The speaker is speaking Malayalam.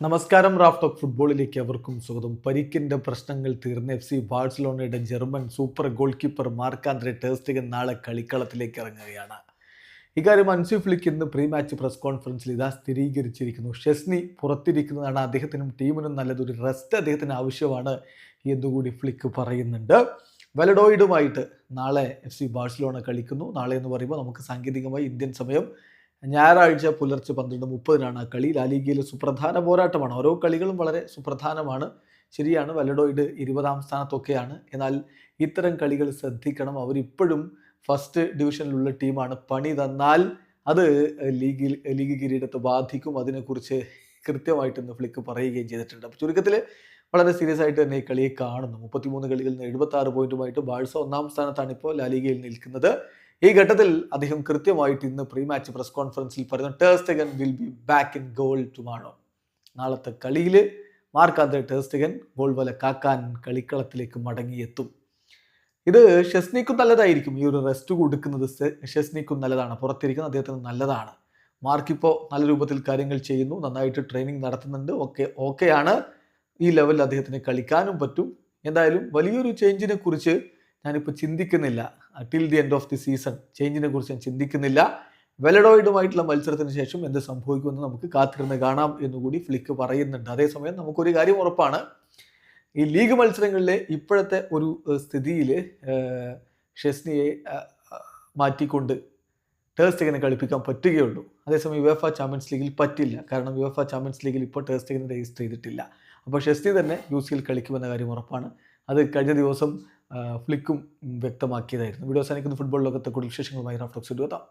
നമസ്കാരം റാഫ് ഓഫ് ഫുട്ബോളിലേക്ക് അവർക്കും സ്വാഗതം. പരിക്കിന്റെ പ്രശ്നങ്ങൾ തീർന്ന എഫ് സി ബാഴ്സലോണയുടെ German super goal keeper Marc Andre ടേസ്റ്റിഗൻ നാളെ കളിക്കളത്തിലേക്ക് ഇറങ്ങുകയാണ്. ഇക്കാര്യം അൻസി ഫ്ലിക്ക് ഇന്ന് പ്രീ മാച്ച് പ്രസ് കോൺഫറൻസിൽ ഇതാ സ്ഥിരീകരിച്ചിരിക്കുന്നു. ഷെസ്നി പുറത്തിരിക്കുന്നതാണ് അദ്ദേഹത്തിനും ടീമിനും നല്ലതൊരു റെസ്റ്റ് അദ്ദേഹത്തിന് ആവശ്യമാണ് എന്നുകൂടി ഫ്ലിക്ക് പറയുന്നുണ്ട്. വെലഡോയിഡുമായിട്ട് നാളെ എഫ് സി ബാഴ്സലോണ കളിക്കുന്നു. നാളെ എന്ന് പറയുമ്പോൾ നമുക്ക് സാങ്കേതികമായി ഇന്ത്യൻ സമയം ഞായറാഴ്ച പുലർച്ചെ പന്ത്രണ്ട് മുപ്പതിനാണ് ആ കളി. ലാലിഗയിലെ സുപ്രധാന പോരാട്ടമാണ്. ഓരോ കളികളും വളരെ സുപ്രധാനമാണ്. ശരിയാണ് വല്ലഡോയിഡ് ഇരുപതാം സ്ഥാനത്തൊക്കെയാണ്. എന്നാൽ ഇത്തരം കളികൾ ശ്രദ്ധിക്കണം. അവരിപ്പോഴും ഫസ്റ്റ് ഡിവിഷനിലുള്ള ടീമാണ്. പണി തന്നാൽ അത് ലീഗിൽ ലീഗ് കിരീടത്തെ ബാധിക്കും. അതിനെക്കുറിച്ച് കൃത്യമായിട്ട് ഇന്ന് ഫ്ലിക്ക് പറയുകയും ചെയ്തിട്ടുണ്ട്. അപ്പോൾ ചുരുക്കത്തിൽ വളരെ സീരിയസ് ആയിട്ട് തന്നെ ഈ കളിയെ കാണുന്നു. മുപ്പത്തിമൂന്ന് കളികളിൽ നിന്ന് എഴുപത്തി ആറ് പോയിന്റുമായിട്ട് ബാഴ്സ ഒന്നാം സ്ഥാനത്താണ് ഇപ്പോൾ ലാലിഗയിൽ നിൽക്കുന്നത്. ഈ ഘട്ടത്തിൽ അദ്ദേഹം കൃത്യമായിട്ട് ഇന്ന് പ്രീ മാച്ച് പ്രസ് കോൺഫറൻസിൽ പറയുന്നു ടേസ്റ്റഗൻ will be back in goal tomorrow? നാളത്തെ കളിയിൽ മാർക്കാന്തര ടേസ്റ്റഗൻ ഗോൾ വല കാക്കാൻ കളിക്കളത്തിലേക്ക് മടങ്ങിയെത്തും. ഇത് ഷെസ്നിക്കും നല്ലതായിരിക്കും. ഈ ഒരു റെസ്റ്റ് കൊടുക്കുന്നത് ഷെസ്നിക്കും നല്ലതാണ്. പുറത്തിരിക്കുന്ന അദ്ദേഹത്തിന് നല്ലതാണ്. മാർക്കിപ്പോൾ നല്ല രൂപത്തിൽ കാര്യങ്ങൾ ചെയ്യുന്നു. നന്നായിട്ട് ട്രെയിനിങ് നടത്തുന്നുണ്ട്. ഓക്കെ ഓക്കെയാണ് ഈ ലെവലിൽ അദ്ദേഹത്തിന് കളിക്കാനും പറ്റും. എന്തായാലും വലിയൊരു ചേഞ്ചിനെ കുറിച്ച് ഞാനിപ്പോൾ ചിന്തിക്കുന്നില്ല. Till the end of the season ചേഞ്ചിനെ കുറിച്ച് ഞാൻ ചിന്തിക്കുന്നില്ല. വെലഡോയിഡുമായിട്ടുള്ള മത്സരത്തിന് ശേഷം എന്ത് സംഭവിക്കുമെന്ന് നമുക്ക് കാത്തിരുന്ന് കാണാം എന്നുകൂടി ഫ്ലിക്ക് പറയുന്നുണ്ട്. അതേസമയം നമുക്കൊരു കാര്യം ഉറപ്പാണ്. ഈ ലീഗ് മത്സരങ്ങളിലെ ഇപ്പോഴത്തെ ഒരു സ്ഥിതിയിൽ ഷെസ്നിയെ മാറ്റിക്കൊണ്ട് ടേസ്റ്റിങ്ങിനെ കളിപ്പിക്കാൻ പറ്റുകയുള്ളൂ. അതേസമയം യുഎഫ ചാമ്പ്യൻസ് ലീഗിൽ പറ്റില്ല. കാരണം യുഎഫ ചാമ്പ്യൻസ് ലീഗിൽ ഇപ്പോൾ ടേസ്റ്റിങ്ങിനെ രജിസ്റ്റർ ചെയ്തിട്ടില്ല. അപ്പോൾ ഷെസ്നി തന്നെ യു സിയിൽ കളിക്കുമെന്ന കാര്യം ഉറപ്പാണ്. അത് കഴിഞ്ഞ ദിവസം ഫ്ലിക്കും വ്യക്തമാക്കിയതായിരുന്നു. വീഡിയോ അവസാനിക്കുന്ന. ഫുട്ബോൾ ലോകത്തെ കൂടുതൽ വിശേഷങ്ങളുമായി റാഫ്റ്റോക്സ് എത്താം